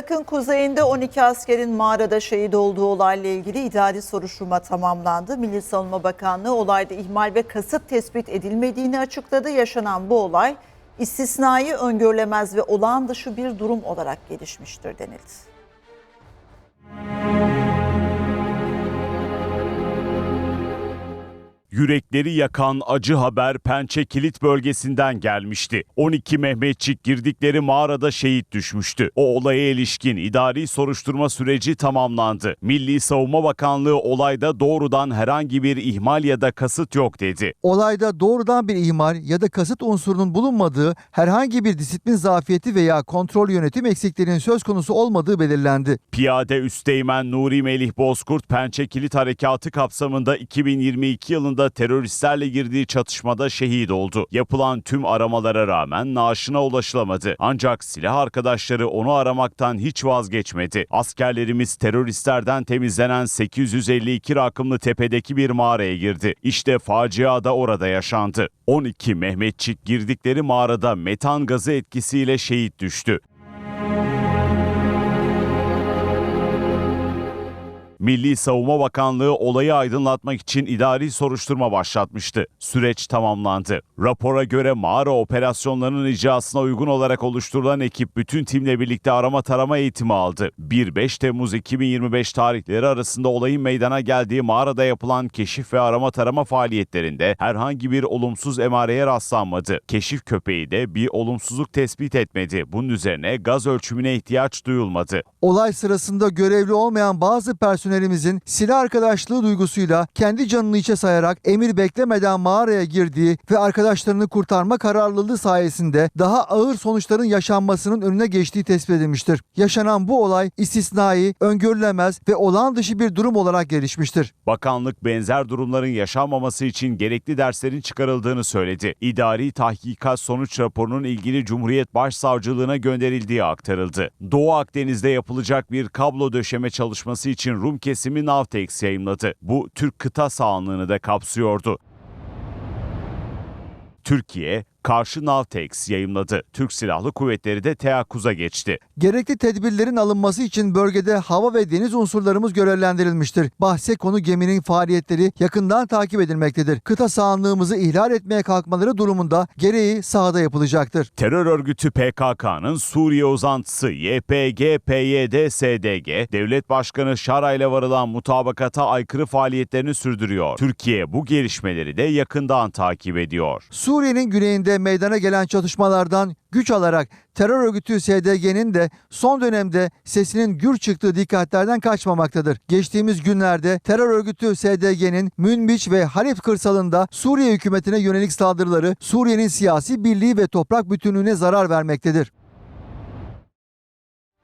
Irak'ın kuzeyinde 12 askerin mağarada şehit olduğu olayla ilgili idari soruşturma tamamlandı. Milli Savunma Bakanlığı olayda ihmal ve kasıt tespit edilmediğini açıkladı. Yaşanan bu olay istisnai, öngörülemez ve olağan dışı bir durum olarak gelişmiştir denildi. Yürekleri yakan acı haber Pençe Kilit bölgesinden gelmişti. 12 Mehmetçik girdikleri mağarada şehit düşmüştü. O olaya ilişkin idari soruşturma süreci tamamlandı. Milli Savunma Bakanlığı olayda doğrudan herhangi bir ihmal ya da kasıt yok dedi. Olayda doğrudan bir ihmal ya da kasıt unsurunun bulunmadığı, herhangi bir disiplin zafiyeti veya kontrol yönetim eksikliğinin söz konusu olmadığı belirlendi. Piyade Üsteğmen Nuri Melih Bozkurt Pençe Kilit Harekatı kapsamında 2022 yılında teröristlerle girdiği çatışmada şehit oldu. Yapılan tüm aramalara rağmen naaşına ulaşılamadı. Ancak silah arkadaşları onu aramaktan hiç vazgeçmedi. Askerlerimiz teröristlerden temizlenen 852 rakımlı tepedeki bir mağaraya girdi. İşte facia da orada yaşandı. 12 Mehmetçik girdikleri mağarada metan gazı etkisiyle şehit düştü. Milli Savunma Bakanlığı olayı aydınlatmak için idari soruşturma başlatmıştı. Süreç tamamlandı. Rapora göre mağara operasyonlarının icrasına uygun olarak oluşturulan ekip bütün timle birlikte arama tarama eğitimi aldı. 1-5 Temmuz 2025 tarihleri arasında olayın meydana geldiği mağarada yapılan keşif ve arama tarama faaliyetlerinde herhangi bir olumsuz emareye rastlanmadı. Keşif köpeği de bir olumsuzluk tespit etmedi. Bunun üzerine gaz ölçümüne ihtiyaç duyulmadı. Olay sırasında görevli olmayan bazı personelimizin silah arkadaşlığı duygusuyla kendi canını içe sayarak emir beklemeden mağaraya girdiği ve arkadaşlarını kurtarma kararlılığı sayesinde daha ağır sonuçların yaşanmasının önüne geçtiği tespit edilmiştir. Yaşanan bu olay istisnai, öngörülemez ve olağan dışı bir durum olarak gelişmiştir. Bakanlık benzer durumların yaşanmaması için gerekli derslerin çıkarıldığını söyledi. İdari tahkikat sonuç raporunun ilgili Cumhuriyet Başsavcılığına gönderildiği aktarıldı. Doğu Akdeniz'de yapılacak bir kablo döşeme çalışması için Rum kesimi Navtex yayımladı. Bu Türk kıta sahanlığını da kapsıyordu. Türkiye, karşı Navtex yayımladı. Türk Silahlı Kuvvetleri de teyakkuza geçti. Gerekli tedbirlerin alınması için bölgede hava ve deniz unsurlarımız görevlendirilmiştir. Bahse konu geminin faaliyetleri yakından takip edilmektedir. Kıta sahanlığımızı ihlal etmeye kalkmaları durumunda gereği sahada yapılacaktır. Terör örgütü PKK'nın Suriye uzantısı YPG-PYD-SDG, Devlet Başkanı Şara ile varılan mutabakata aykırı faaliyetlerini sürdürüyor. Türkiye bu gelişmeleri de yakından takip ediyor. Suriye'nin güneyinde meydana gelen çatışmalardan güç alarak terör örgütü SDG'nin de son dönemde sesinin gür çıktığı dikkatlerden kaçmamaktadır. Geçtiğimiz günlerde terör örgütü SDG'nin Münbiç ve Halep kırsalında Suriye hükümetine yönelik saldırıları Suriye'nin siyasi birliği ve toprak bütünlüğüne zarar vermektedir.